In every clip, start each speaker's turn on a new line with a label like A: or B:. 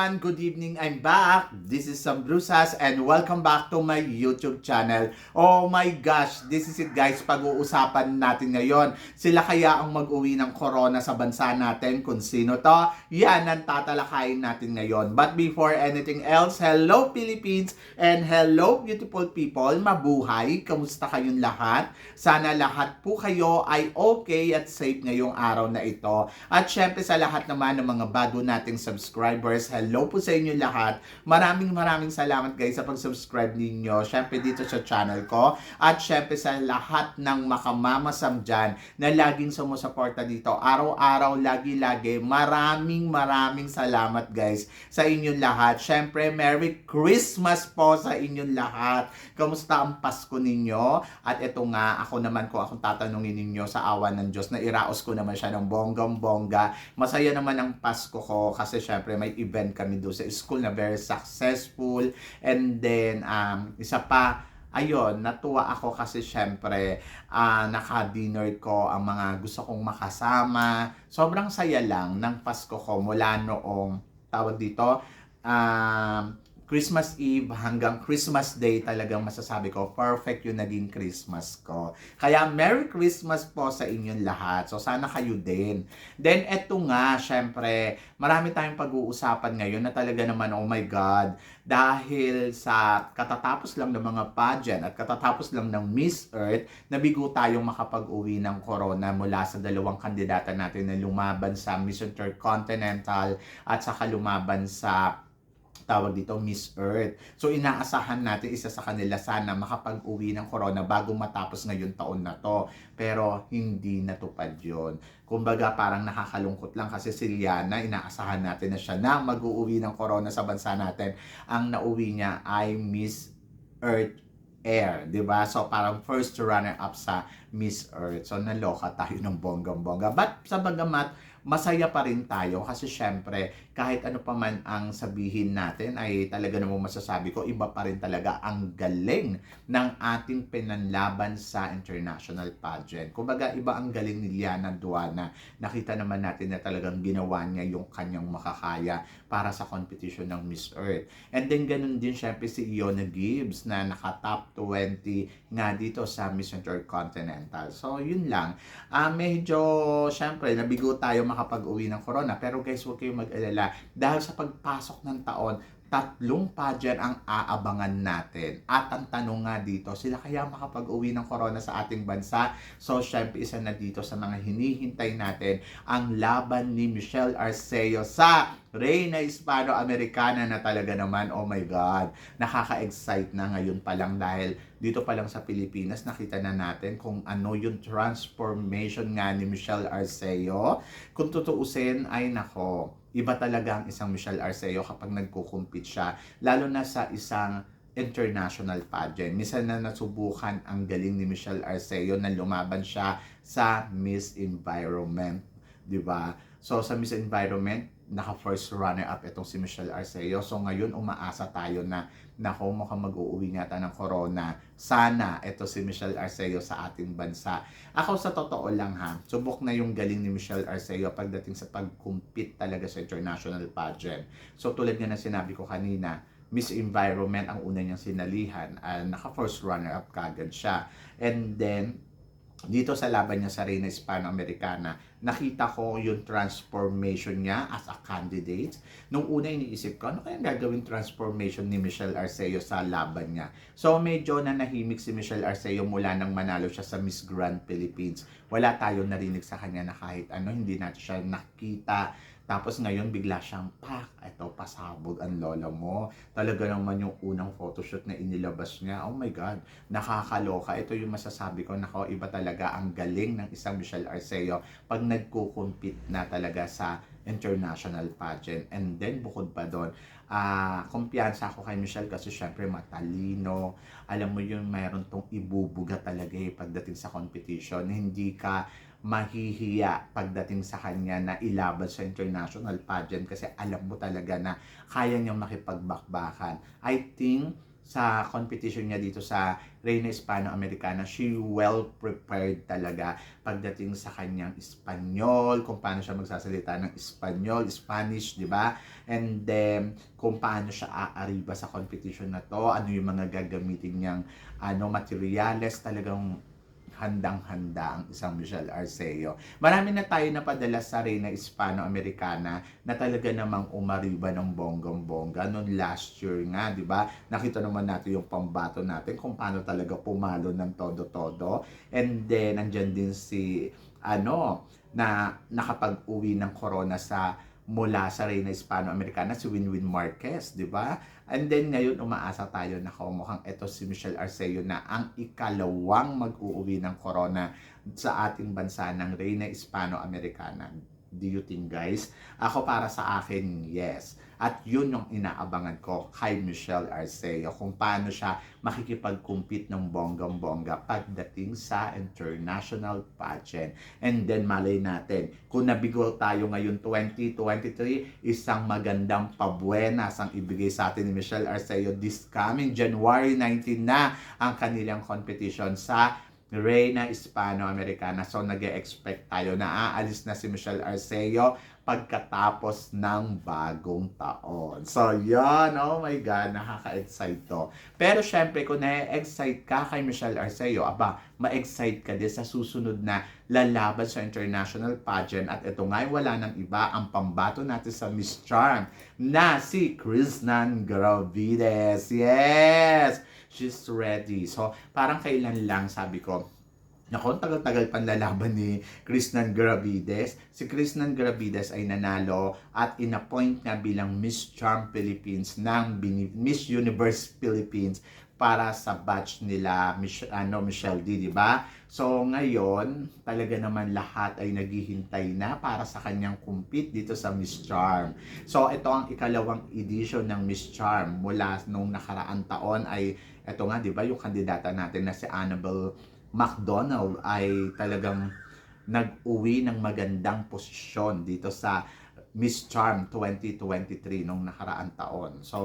A: Everyone! Good evening! I'm back! This is Sam Brusas and welcome back to my YouTube channel. Oh my gosh! This is it guys, pag-uusapan natin ngayon. Sila kaya ang mag-uwi ng corona sa bansa natin? Kung sino to? Yan ang tatalakayin natin ngayon. But before anything else, hello Philippines and hello beautiful people! Mabuhay! Kamusta kayong lahat? Sana lahat po kayo ay okay at safe ngayong araw na ito. At syempre sa lahat naman ng mga bago nating subscribers, hello po sa inyo lahat. Maraming maraming salamat guys sa pag-subscribe ninyo. Syempre dito sa channel ko. At syempre sa lahat ng makamamasam dyan na laging sumusuporta dito. Araw-araw, lagi-lagi. Maraming maraming salamat guys sa inyong lahat. Syempre, Merry Christmas po sa inyong lahat. Kamusta ang Pasko ninyo? At ito nga, ako naman ko akong tatanungin ninyo sa awa ng Diyos na iraos ko naman siya ng bonggang-bongga. Masaya naman ang Pasko ko kasi syempre may event kami doon sa school na very successful. And then, um, isa pa, ayun, natuwa ako kasi syempre ah, naka-dinner ko ang mga gusto kong makasama. Sobrang saya lang ng Pasko ko mula noong tawag dito, um, Christmas Eve hanggang Christmas Day talagang masasabi ko, perfect yung naging Christmas ko. Kaya Merry Christmas po sa inyong lahat. So sana kayo din. Then eto nga, syempre, marami tayong pag-uusapan ngayon na talaga naman, oh my God, dahil sa katatapos lang ng mga pageant at katatapos lang ng Miss Earth, nabigo tayong makapag-uwi ng corona mula sa dalawang kandidata natin na lumaban sa Miss Intercontinental at saka lumaban sa tawag dito Miss Earth. So inaasahan natin isa sa kanila sana makapag-uwi ng corona bago matapos ngayon taon na to. Pero hindi natupad yon. Kumbaga parang nakakalungkot lang kasi si Liana, inaasahan natin na siya na mag-uuwi ng corona sa bansa natin. Ang nauwi niya ay Miss Earth Air, 'di ba? So parang first runner up sa Miss Earth. So naloka tayo ng bonggang-bongga. But sa bagamat masaya pa rin tayo kasi syempre kahit ano pa man ang sabihin natin ay talaga namang masasabi ko iba pa rin talaga ang galing ng ating pinanlaban sa international pageant. Kumbaga iba ang galing ni Liana Duana. Nakita naman natin na talagang ginawa niya yung kanyang makakaya para sa competition ng Miss Earth. And then ganun din syempre si Iona Gibbs na naka top 20 nga dito sa Miss Intercontinental. So yun lang. Ah medyo syempre nabigo tayo makapag-uwi ng corona. Pero guys, huwag kayong mag-alala. Dahil sa pagpasok ng taon, tatlong pageant ang aabangan natin. At ang tanong nga dito, sila kaya makapag-uwi ng corona sa ating bansa? So, syempre, isa na dito sa mga hinihintay natin ang laban ni Michelle Arceo sa Reina Hispano-Americana na talaga naman, oh my God, nakaka-excite na ngayon pa lang dahil dito pa lang sa Pilipinas, nakita na natin kung ano yung transformation nga ni Michelle Arceo. Kung tutuusin, ay nako, iba talaga ang isang Michelle Arceo kapag nagkukumpit siya, lalo na sa isang international pageant. Minsan na nasubukan ang galing ni Michelle Arceo na lumaban siya sa Miss Environment, 'di ba? So sa Miss Environment, naka first runner up itong si Michelle Arceo. So ngayon umaasa tayo na nako mukhang mag-uuwi tayo ng corona. Sana ito si Michelle Arceo sa ating bansa. Ako sa totoo lang ha, subok na yung galing ni Michelle Arceo pagdating sa pag-compete talaga sa international pageant. So tulad nga na sinabi ko kanina, Miss Environment ang una niyang sinalihan. Uh, naka first runner up kagad siya. And then, dito sa laban niya sa Reina Hispano-Americana, nakita ko yung transformation niya as a candidate. Nung una iniisip ko, ano kaya gagawin transformation ni Michelle Arceo sa laban niya? So medyo na nahimik si Michelle Arceo mula nang manalo siya sa Miss Grand Philippines. Wala tayong narinig sa kanya na kahit ano, hindi natin siya nakita tapos ngayon bigla siyang pak, eto pasabog ang lola mo. Talaga naman yung unang photoshoot na inilabas niya. Oh my God, nakakaloka. Ito yung masasabi ko, nako iba talaga ang galing ng isang Michelle Arceo pag nagko-compete na talaga sa international pageant. And then bukod pa doon, ah kumpiyansa ako kay Michelle kasi syempre matalino. Alam mo yung mayroon tong ibubuga talaga eh pagdating sa competition. Hindi ka mahihiya pagdating sa kanya na ilaban sa international pageant kasi alam mo talaga na kaya niyang makipagbakbakan. I think sa competition niya dito sa Reina Hispano-Americana, she well prepared talaga pagdating sa kanyang Espanyol, kung paano siya magsasalita ng Espanyol, Spanish, di ba? And then, kung paano siya aariba sa competition na to, ano yung mga gagamitin niyang ano, materials, talagang handang-handa ang isang Michelle Arceo. Marami na tayo napadala sa Reina Hispano-Americana na talaga namang umariba ng bonggong-bongga noon last year nga, di ba? Nakita naman natin yung pambato natin kung paano talaga pumalo ng todo-todo. And then, nandyan din si, ano, na nakapag-uwi ng corona sa mula sa Reina Hispano-Americana si Winwin Marquez, di ba? And then ngayon umaasa tayo na mukhang ito si Michelle Arceo na ang ikalawang mag-uuwi ng corona sa ating bansa ng Reina Hispano-Americana. Do you think guys? Ako para sa akin, yes. At yun yung inaabangan ko kay Michelle Arceo kung paano siya makikipag-compete ng bonggang-bongga pagdating sa international pageant. And then malay natin, kung nabigo tayo ngayon 2023, isang magandang pabuenas ang ibigay sa atin ni Michelle Arceo this coming January 19 na ang kanilang competition sa Reina Hispano-Americana. So, nag expect tayo na aalis na si Michelle Arceo pagkatapos ng bagong taon. So, yan. Oh my God, nakaka-excite to. Pero syempre, kung na-excite ka kay Michelle Arceo, aba, ma-excite ka din sa susunod na lalaban sa international pageant. At ito nga, wala nang iba ang pambato natin sa Miss Charm na si Krishnan Gravides. Yes! She's ready. So, parang kailan lang, sabi ko, Nako, tagal-tagal pang lalaban ni Krishnan Gravides. Si Krishnan Gravides ay nanalo at inappoint na bilang Miss Charm Philippines ng Miss Universe Philippines para sa batch nila Mich ano Michelle D, di ba? So ngayon, talaga naman lahat ay naghihintay na para sa kanyang compete dito sa Miss Charm. So ito ang ikalawang edition ng Miss Charm mula nung nakaraang taon ay ito nga, di ba, yung kandidata natin na si Annabelle McDonald ay talagang nag-uwi ng magandang posisyon dito sa Miss Charm 2023 nung nakaraang taon. So,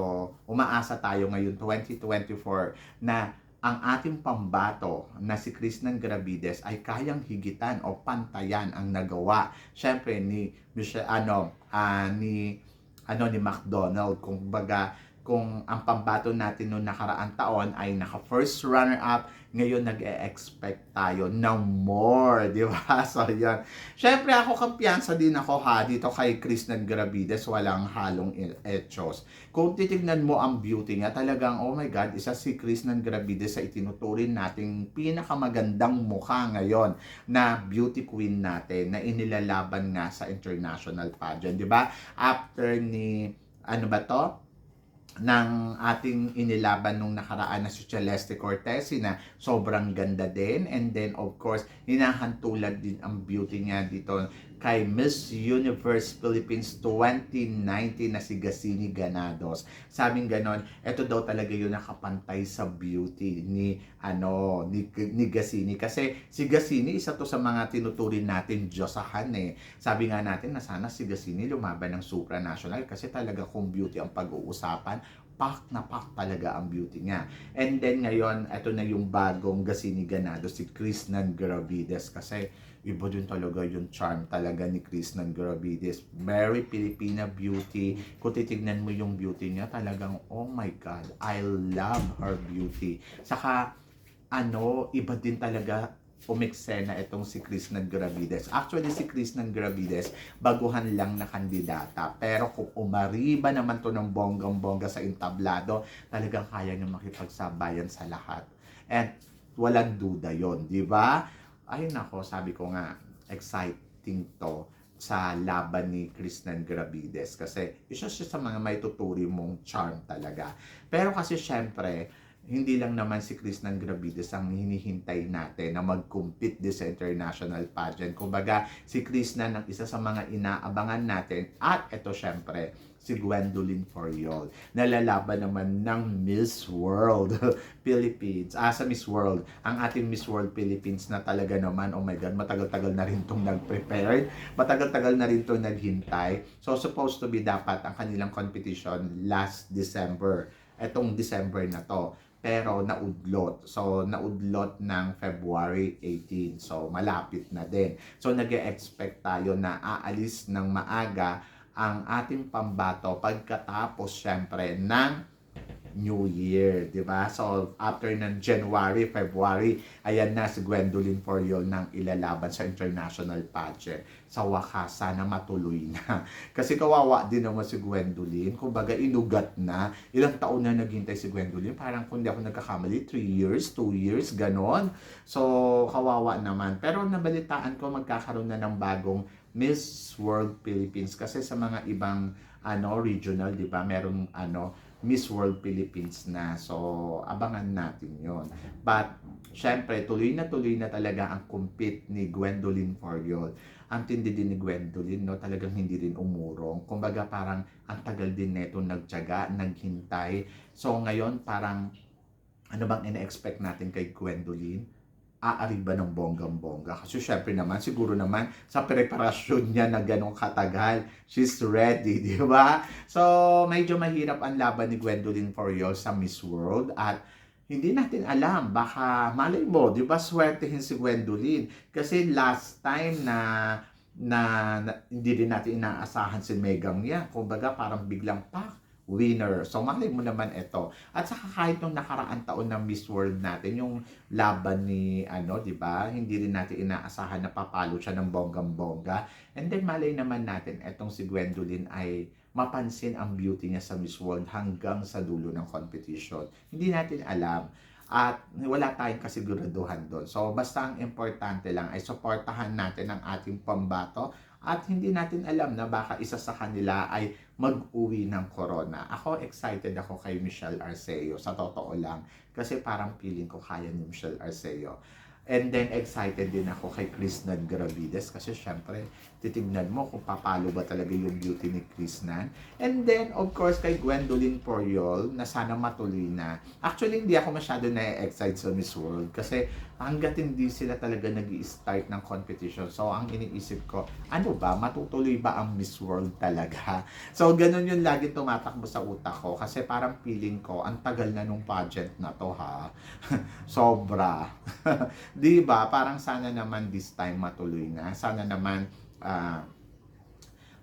A: umaasa tayo ngayon 2024 na ang ating pambato na si Krishnan Gravides ay kayang higitan o pantayan ang nagawa syempre ni Michelle ano uh, ni ano ni McDonald kung baga kung ang pambato natin noong nakaraang taon ay naka first runner up, ngayon nag-e-expect tayo ng more, di ba? So, yan. Siyempre, ako kampiyansa din ako ha, dito kay Chris Gravides, walang halong etchos. Kung titignan mo ang beauty niya, talagang, oh my God, isa si Chris Gravides sa itinuturin nating pinakamagandang mukha ngayon na beauty queen natin na inilalaban nga sa international pageant, di ba? After ni, ano ba to? Ng ating inilaban nung nakaraan na si Celeste Cortez na sobrang ganda din. And then of course hinahantulad din ang beauty niya dito kay Miss Universe Philippines 2019 na si Gasini Ganados. Sabing ganon, ito daw talaga yung nakapantay sa beauty ni ano ni, ni Gasini kasi si Gasini isa to sa mga tinuturin natin Diyosahan eh. Sabi nga natin na sana si Gasini lumaban ng supranational kasi talaga kung beauty ang pag-uusapan, pak na pak talaga ang beauty niya. And then ngayon, ito na yung bagong Gasini Ganado, si Krishnan Gravides kasi iba din talaga yung charm talaga ni Chris ng Gravides. Very Filipina beauty. Kung titignan mo yung beauty niya, talagang, oh my God, I love her beauty. Saka, ano, iba din talaga umeksena itong si Chris ng Gravides. Actually, si Chris ng Gravides, baguhan lang na kandidata. Pero kung umariba naman to ng bonggang-bongga sa entablado, talagang kaya niya makipagsabayan sa lahat. And walang duda yon di ba? Ay nako, sabi ko nga, exciting to sa laban ni Kristen Gravides kasi isa siya sa mga may tuturi mong charm talaga. Pero kasi syempre, hindi lang naman si Kristen Gravides ang hinihintay natin na mag-compete sa international pageant. Kumbaga, si Kristen ang isa sa mga inaabangan natin at ito syempre, si Gwendolyn Foriol. Nalalaban naman ng Miss World Philippines. Ah, sa Miss World. Ang ating Miss World Philippines na talaga naman, oh my God, matagal-tagal na rin itong nag-prepared. Matagal-tagal na rin itong naghintay. So, supposed to be dapat ang kanilang competition last December etong December na to. Pero naudlot. So, naudlot ng February 18. So, malapit na din. So, nag expect tayo na aalis ng maaga ang ating pambato pagkatapos syempre ng New Year, di ba? So, after ng January, February, ayan na si Gwendolyn Foriol nang ilalaban sa international pageant. Sa wakas, sana matuloy na. Kasi kawawa din naman si Gwendolyn. Kumbaga, inugat na. Ilang taon na naghintay si Gwendolyn. Parang kung di ako nagkakamali, 3 years, 2 years, ganon. So, kawawa naman. Pero nabalitaan ko, magkakaroon na ng bagong Miss World Philippines. Kasi sa mga ibang ano regional, di ba? Merong ano Miss World Philippines na. So, abangan natin yon But, syempre, tuloy na tuloy na talaga ang compete ni Gwendolyn Foriol. Ang tindi din ni Gwendolyn, no, talagang hindi rin umurong. Kumbaga, parang ang tagal din neto nagtyaga, naghintay. So, ngayon, parang, ano bang ina-expect natin kay Gwendolyn? Aari ba ng bonggang-bongga? Kasi syempre naman, siguro naman, sa preparasyon niya na ganong katagal, she's ready, di ba? So, medyo mahirap ang laban ni Gwendolyn Foriol sa Miss World at hindi natin alam, baka malay mo, di ba, swertehin si Gwendolyn. Kasi last time na na, na hindi rin natin inaasahan si Megang niya. Kumbaga, parang biglang pak, winner. So, malay mo naman ito. At saka kahit nung nakaraan taon ng Miss World natin, yung laban ni, ano, di ba? Hindi rin natin inaasahan na papalo siya ng bonggang-bongga. And then, malay naman natin, etong si Gwendolyn ay mapansin ang beauty niya sa Miss World hanggang sa dulo ng competition. Hindi natin alam. At wala tayong kasiguraduhan doon. So, basta ang importante lang ay supportahan natin ang ating pambato at hindi natin alam na baka isa sa kanila ay mag-uwi ng corona. Ako excited ako kay Michelle Arceo sa totoo lang kasi parang feeling ko kaya ni Michelle Arceo. And then excited din ako kay Krishnan Gravides kasi syempre titignan mo kung papalo ba talaga yung beauty ni Krishnan. And then of course kay Gwendolyn Poriol na sana matuloy na. Actually hindi ako masyado na-excite sa Miss World kasi hanggat hindi sila talaga nag start ng competition. So ang iniisip ko, ano ba, matutuloy ba ang Miss World talaga? So ganun yung lagi tumatakbo sa utak ko kasi parang feeling ko ang tagal na nung pageant na to ha. Sobra. 'Di ba? Parang sana naman this time matuloy na. Sana naman uh,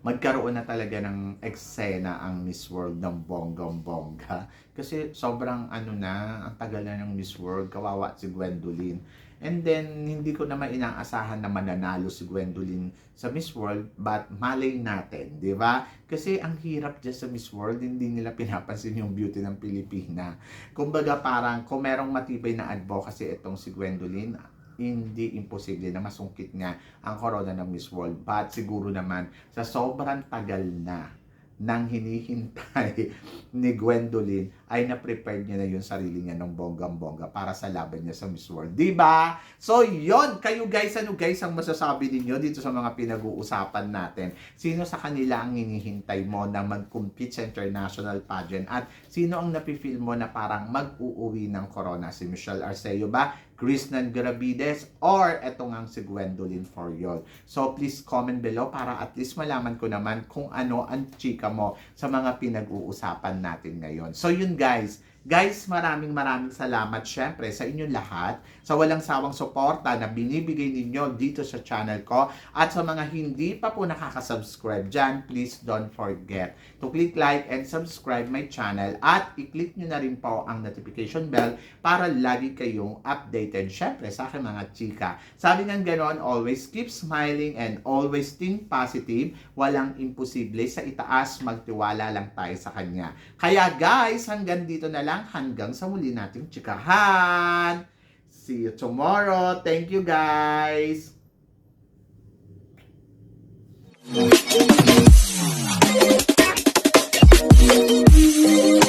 A: magkaroon na talaga ng eksena ang Miss World ng bonggang-bongga. Kasi sobrang ano na, ang tagal na ng Miss World, kawawa si Gwendolyn. And then, hindi ko naman inaasahan na mananalo si Gwendolyn sa Miss World, but malay natin, di ba? Kasi ang hirap dyan sa Miss World, hindi nila pinapansin yung beauty ng Pilipina. Kumbaga parang, kung merong matibay na advocacy itong si Gwendolyn, hindi imposible na masungkit niya ang corona ng Miss World. But siguro naman, sa sobrang tagal na nang hinihintay ni Gwendolyn ay na-prepare niya na yung sarili niya ng bonggang-bongga para sa laban niya sa Miss World. Ba? So, yon Kayo guys, ano guys ang masasabi ninyo dito sa mga pinag-uusapan natin? Sino sa kanila ang hinihintay mo na mag-compete sa international pageant? At sino ang napifeel mo na parang mag-uuwi ng corona? Si Michelle Arceo ba? Krishnan Gravides or etong ang si Gwendolyn Foriol. So please comment below para at least malaman ko naman kung ano ang chika mo sa mga pinag-uusapan natin ngayon. So yun guys, Guys, maraming maraming salamat syempre sa inyong lahat sa walang sawang suporta na binibigay ninyo dito sa channel ko at sa mga hindi pa po nakaka-subscribe dyan, please don't forget to click like and subscribe my channel at i-click nyo na rin po ang notification bell para lagi kayong updated syempre sa aking mga chika. Sabi nga ganon, always keep smiling and always think positive. Walang imposible sa itaas, magtiwala lang tayo sa kanya. Kaya guys, hanggang dito na lang lang hanggang sa muli nating tsikahan. See you tomorrow. Thank you guys. Thank you.